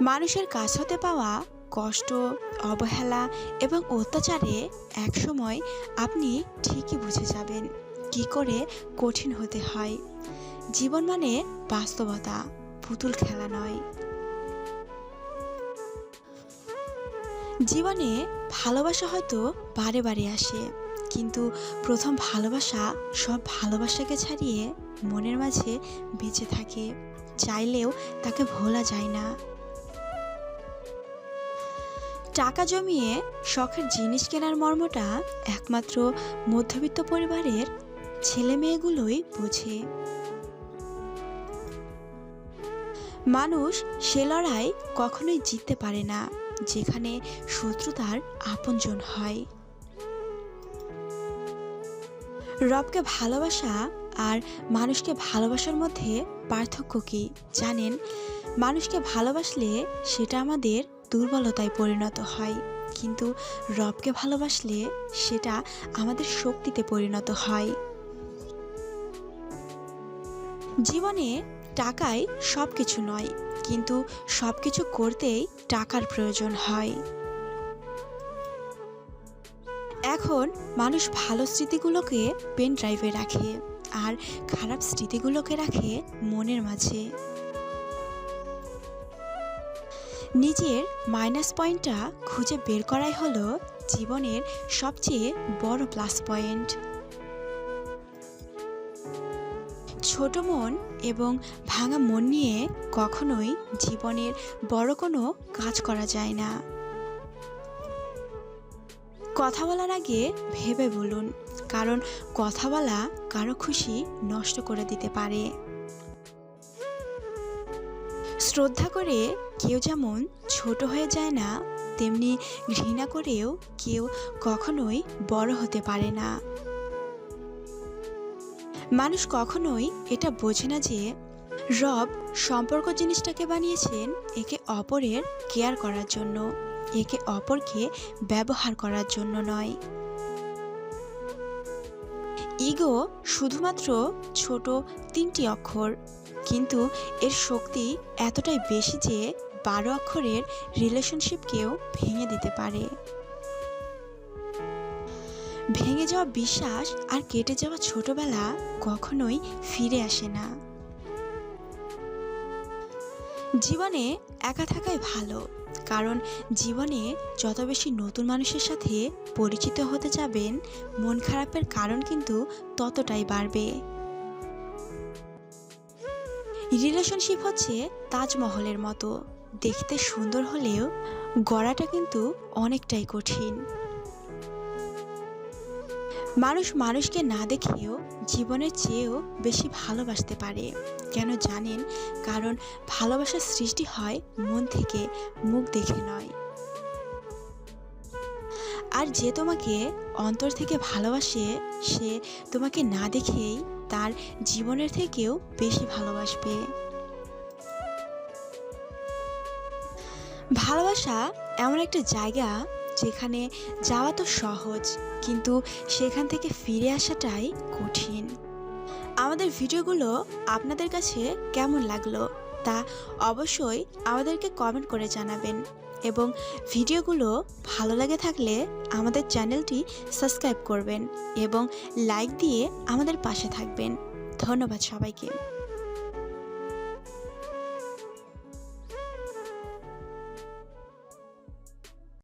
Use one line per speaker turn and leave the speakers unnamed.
মানুষের কাছ হতে পাওয়া কষ্ট, অবহেলা এবং অত্যাচারে একসময় আপনি ঠিকই বুঝে যাবেন কি করে কঠিন হতে হয়। জীবন মানে বাস্তবতা, পুতুল খেলা নয়। জীবনে ভালোবাসা হয়তো বারে বারে আসে, কিন্তু প্রথম ভালোবাসা সব ভালোবাসাকে ছাড়িয়ে মনের মাঝে বেঁচে থাকে। চাইলেও তাকে ভোলা যায় না। টাকা জমিয়ে শখের জিনিস কেনার মর্মটা একমাত্র মধ্যবিত্ত পরিবারের ছেলে মেয়েগুলোই বোঝে। মানুষ সে লড়াই কখনোই জিততে পারে না, যেখানে শত্রু তার আপনজন হয়। রবকে ভালোবাসা আর মানুষকে ভালোবাসার মধ্যে পার্থক্য কি জানেন? মানুষকে ভালোবাসলে সেটা আমাদের দুর্বলতায় পরিণত হয়। কিন্তু রবকে ভালোবাসলে সেটা আমাদের শক্তিতে পরিণত হয়। জীবনে টাকাই সব কিছু নয়, কিন্তু সব কিছু করতেই টাকার প্রয়োজন হয়। এখন মানুষ ভালো স্মৃতিগুলোকে পেন ড্রাইভে রাখে আর খারাপ স্মৃতিগুলোকে রাখে মনের মাঝে। নিজের মাইনাস পয়েন্টটা খুঁজে বের করাই হলো জীবনের সবচেয়ে বড় প্লাস পয়েন্ট ছোট মন এবং ভাঙা মন নিয়ে কখনোই জীবনের বড় কোনো কাজ করা যায় না। কথা বলার আগে ভেবে বলুন, কারণ কথা বলা কারও খুশি নষ্ট করে দিতে পারে। শ্রদ্ধা করে কেউ যেমন ছোট হয়ে যায় না, তেমনি ঘৃণা করেও কেউ কখনোই বড় হতে পারে না। মানুষ কখনোই এটা বোঝে না যে রব সম্পর্ক জিনিসটাকে বানিয়েছেন একে অপরের কেয়ার করার জন্য, একে অপরকে ব্যবহার করার জন্য নয়। ইগো শুধুমাত্র ছোট তিনটি অক্ষর। কিন্তু এর শক্তি এতটাই বেশি যে বারো অক্ষরের রিলেশনশিপকেও ভেঙে দিতে পারে। ভেঙে যাওয়া বিশ্বাস আর কেটে যাওয়া ছোটবেলা কখনোই ফিরে আসে না। জীবনে একা থাকাই ভালো, কারণ জীবনে যত বেশি নতুন মানুষের সাথে পরিচিত হতে যাবেন, মন খারাপের কারণ কিন্তু ততটাই বাড়বে। রিলেশনশিপ হচ্ছে তাজমহলের মতো। দেখতে সুন্দর হলেও গড়াটা কিন্তু অনেকটাই কঠিন। মানুষ মানুষকে না দেখেও জীবনের চেয়েও বেশি ভালোবাসতে পারে। কেন জানেন? কারণ ভালোবাসার সৃষ্টি হয় মন থেকে, মুখ দেখে নয়। আর যে তোমাকে অন্তর থেকে ভালোবাসে, সে তোমাকে না দেখেই তার জীবনের থেকেও বেশি ভালোবাসবে। ভালোবাসা এমন একটা জায়গা যেখানে যাওয়া তো সহজ, কিন্তু সেখান থেকে ফিরে আসাটাই কঠিন। আমাদের ভিডিওগুলো আপনাদের কাছে কেমন লাগল তা অবশ্যই আমাদেরকে কমেন্ট করে জানাবেন। এবং ভিডিওগুলো ভালো লাগে থাকলে আমাদের চ্যানেলটি সাবস্ক্রাইব করবেন এবং লাইক দিয়ে আমাদের পাশে থাকবেন। ধন্যবাদ সবাইকে।